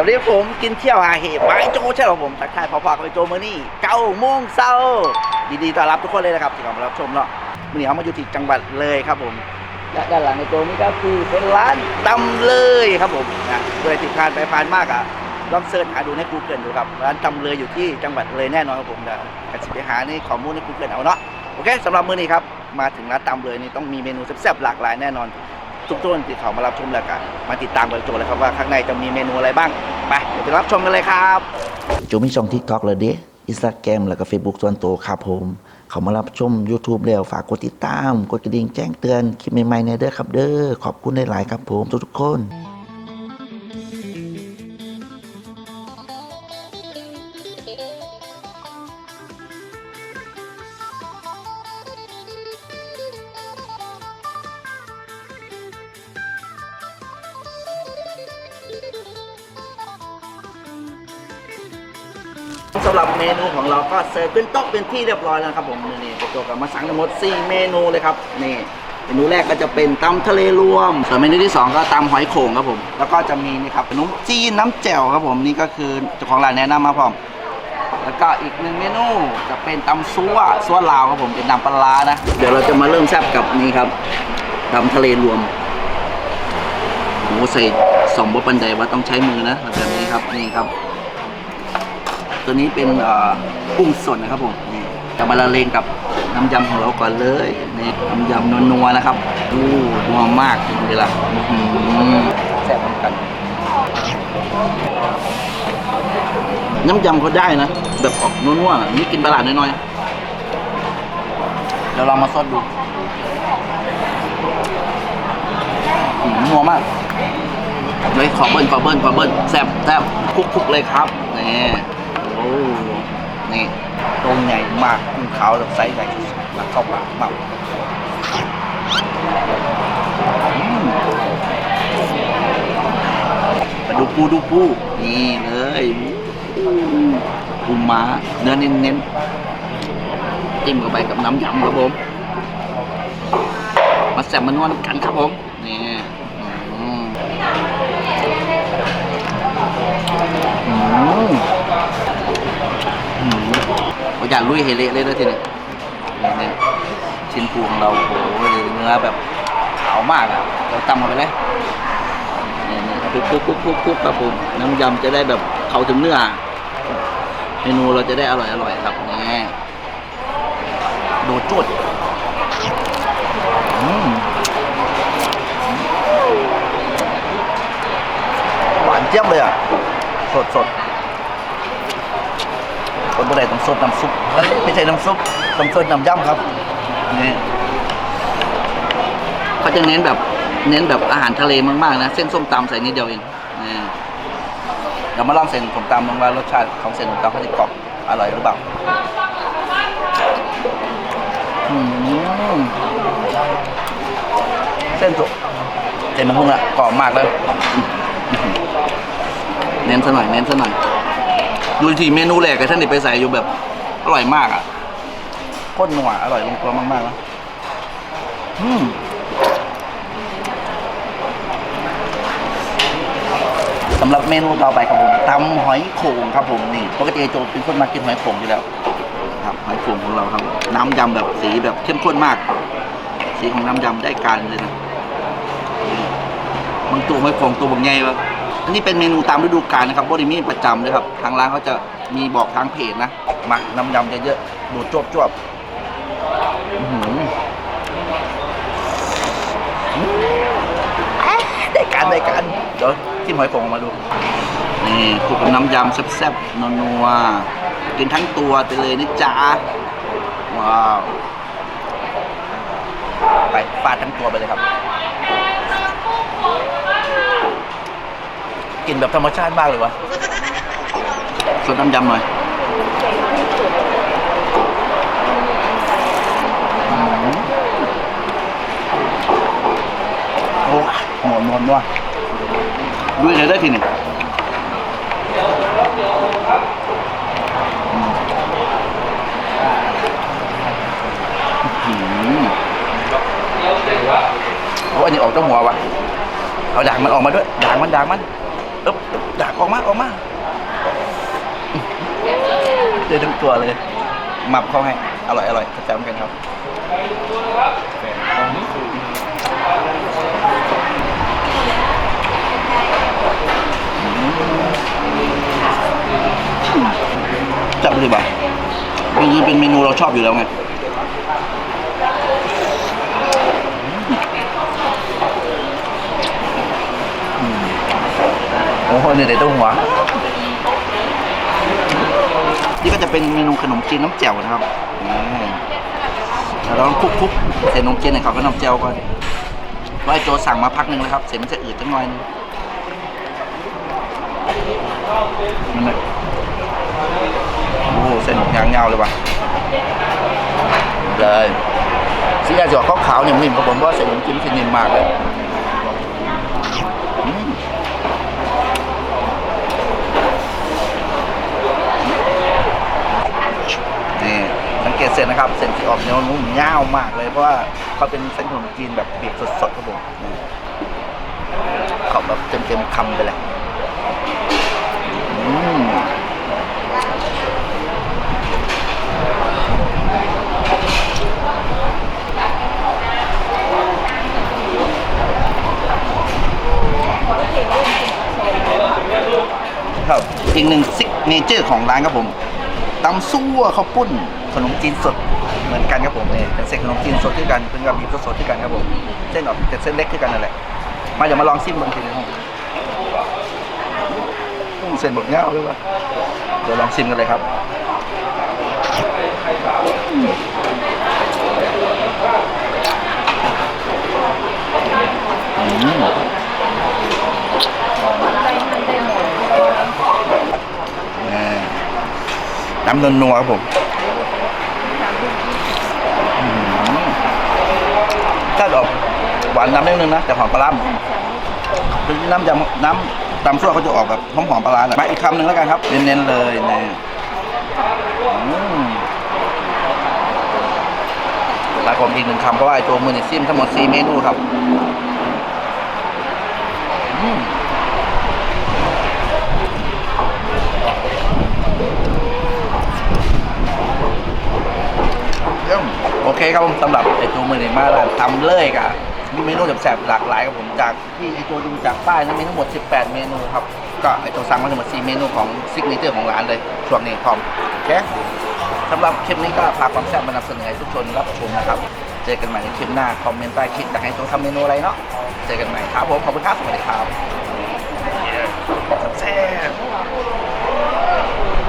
วัสดีครับผมกินเที่ยวหาเหตุบาโจใช่ครับผมทักทายพอๆกับไอโจเมื่อนี่เก้าโมงเช้าดีๆต้อนรับทุกคนเลยนะครับที่เข้ามารับชมเนาะวันนี้เขามาอยู่ที่จังหวัดเลยครับผมและด้านหลังไอโจนี่ก็คือเป็นร้านตำเลยครับผมนะโดยติดผ่านไปผ่านมากอะลองเสิร์ชหาดูใน Google ดูครับร้านตำเลยอยู่ที่จังหวัดเลยแน่นอนครับผมนะกันสิไปหาในข้อมูลใน Google เอาเนาะโอเคสำหรับมื้อนี้ครับมาถึงร้านตำเลยนี่ต้องมีเมนูแซ่บๆหลากหลายแน่นอน ทุกท่านที่เขามารับชมแล้วกันมาติดตามกันโจเลยครับว่าข้างในจะมีเมนูอะไรบ้าง ไปเดี๋ยวไปรับชมกันเลยครับ จูมีช่องทิกตอกเลยเด้อินสตาแกรมแล้วก็เฟซบุ๊กส่วนตัวครับผมเขามารับชม YouTube แล้วฝากกดติดตาม กดกระดิ่งแจ้งเตือนคลิปใหม่ๆในเด้อครับเด้อขอบคุณหลายๆครับผมทุกๆคน สำหรับเมนูของเราก็เสิร์ฟขึ้นโต๊ะเป็นที่เรียบร้อยแล้วครับผมนี่โจกับมาสั่งทั้งหมด 4 เมนูเลยครับนี่เมนูแรกก็จะเป็นตำทะเลรวม ส่วนเมนูที่ 2 ก็ตำหอยโข่งครับผม แล้วก็จะมีนี่ครับขนมจีนน้ำแจ่วครับผมนี่ก็คือเจ้าของร้านแนะนำมาพร้อมแล้วก็อีกหนึ่งเมนูจะเป็นตำซัวซัวลาวครับผมเป็นน้ำปลานะ เดี๋ยวเราจะมาเริ่มแซ่บกับนี่ครับตำทะเลรวมโอ้ใส่สองบปันไดว่าต้องใช้มือนะแบบนี้ครับนี่ครับ ตัวนี้เป็นกุ้งสดนะครับผมนี่จะมาละเลงกับน้ำยำของเราก่อนเลยนี่น้ำยำนัวๆนะครับอู้นัวมากจริงๆล่ะแซ่บเหมือนกัน น้ำยำเขาได้นะ แบบออกนัวๆนี่กินตลาดน้อยๆเดี๋ยวเรามาซดดูอือหัวมากเลยขอเบิ้ลขอเบิ้ลขอเบิ้ลแซ่บแซ่บคุกๆเลยครับนี่ นี่ตรงใหญ่มากกุ้งขาวแบบไซส์ใหญ่ที่สุดแล้วเข้าปากมากมาดูปูดูปูนี่เลยปูม้าเนื้อเน้นๆจิ้มเข้าไปกับน้ำยำครับผม มาแซ่บมานวลกันครับผมนี่อืมอืมอืมเรา อย่ากลุยเฮเละเลยนะทีนี้นี่นี่ชิ้นปูของเราโอ้โหเนื้อแบบขาวมากอะเราตำเข้าไปเลยนี่นี่คลุกคลุกคุกคุกคุกครับผมน้ำยำจะได้แบบเข้าถึงเนื้อเมนูเราจะได้อร่อยอร่อยครับนี่ดูจุดอืมหวานเจี๊ยบเลยอะสดสด คนบุรีต้องสดน้ำซุปเอ้ยไม่ใช่น้ำซุปต้องสดน้ำย่ำครับนี่เขาจะเน้นแบบเน้นแบบอาหารทะเลมากๆนะ เส้นส้มตำใส่นิดเดียวเองนี่เดี๋ยวมาลองเส้นส้มตำลองว่ารสชาติของเส้นส้มตำเขาจะกรอบอร่อยหรือเปล่าอืมเส้นสุกเส้นมันพุ่งอะกรอบมากเลยเน้นซะหน่อยเน้นซะหน่อย ดูทีเมนูแรกกับท่านเด็ไปใส่อยู่แบบอร่อยมากอะโคตรนัวอร่อยลงตัวมากๆแล้วอืมสำหรับเมนูต่อไปครับผมตำหอยโข่งครับผมนี่ปกติโจเป็นคนมากินหอยโข่งอยู่แล้ว ครับหอยโข่งของเราครับ น้ำยำแบบสีแบบเข้มข้นมาก สีของน้ำยำได้การเลยนะบางตัวหอยโข่งตัวบางใหญ่ปะ อันนี้เป็นเมนูตามฤดูกาลนะครับบริมีประจำเลยครับ ทางร้านเขาจะมีบอกทางเพจนะหมักน้ำยำเยอะๆดูดจวบจวบอืมได้การได้การเดี๋ยวที่หอยโขงมาดู นี่คลุกกับน้ำยำแซ่บๆนัวๆกินทั้งตัวไปเลยนะจ๊ะ ว้าว ไปฟาดทั้งตัวไปเลยครับ ลิ่นแบบธรรมชาติมากเลยวะสดน้ำยำหน่อยอืมโอ้หอมหอมด้วยดูเลยได้ทีหนึ่งอืมอื้อหือโอ้อันนี้ออกเจ้าหัววะเอาด่างมันออกมาด้วยด่างมันด่างมัน อึ๊บอึ๊บด่างออกมา ออกมาเจอทั้งตัวเลยหมับเข้าให้ อร่อยอร่อยจัดกันครับจับเลยบ่ะคือเป็นเมนูเราชอบอยู่แล้วไง โอ้โหเนี่ยเดี๋ยวต้องหัว นี่ก็จะเป็นเมนูขนมจีนน้ำแจ่วนะครับแล้วเราต้องคลุกๆใส่นมจีนให้เขากับน้ำแจ่วก่อนเพราะไอ้โจสั่งมาพักหนึ่งแล้วครับ เสร็จมันจะอืดจังหน่อยนึงนั่นแหละโอ้เส้นยางเงาเลยว่ะเลยสียาจะอกขาวๆนิ่มๆครับผมเพราะว่าเส้นขนมจีนมันนิ่มมากเลยอืม นี่สัง เกตเส้นนะครับ เส้นที่ออกเหนียวนุ่มยาวมากเลยเพราะว่าเขาเป็นเส้นขนมจีนแบบเบีบสดๆครับผมเขาแบบเต็มๆคำไปเลยครับอีกหนึ่งซิกเนเจอร์ของร้านครับผมตำซั่วข้าวปุ้น ขนมจีนสดเหมือนกันครับผมเนี่ยเป็นเส้นขนมจีนสดที่กันเป็นกับบีบสดๆที่กันครับผมเส้นแบบแต่เส้นเล็กที่กันนั่นแหละมาเดี๋ยวมาลองซิมบางทีนะครับอืมเส้นบดเงาด้วยวะเดี๋ยวลองซิมกันเลยครับน้ำนวลนัวครับผมอืมถ้าออก หวานน้ำนิดนึงนะแต่หอมปลาร้าคือน้ำยำน้ำตำซั่วเขาจะออกแบบหอมหอมๆปลาร้าแหละมาอีกคำหนึ่งแล้วกันครับ เน้นๆเลยนะอืมลาผมอีกหนึ่งคำเพราะว่าไอ้ตัวมือเนี่ยซิมทั้งหมดสี่เมนูครับอืมเยี่ยมโอเคครับผมสำหรับไอตัวมือในมาร้านทำเลยกับมี เมนูแสบๆหลากหลายครับผมจากที่ไอตัวดูจากป้ายนั้นมีทั้งหมด 18 เมนูครับก็ไอตัวสั่งมาทั้งหมด 4 เมนูของซิกเนเจอร์ของร้านเลยช่วงนี้พร้อมโอเคสำหรับคลิปนี้ก็พาความแซ่บมานำเสนอให้ทุกคนรับชมนะครับ เจอกันใหม่ในคลิปหน้า คอมเมนต์ใต้คลิปอยากให้ตัวทำเมนูอะไรเนาะเจอกันใหม่ครับผมขอบคุณครับสวัสดีครับแซ่บ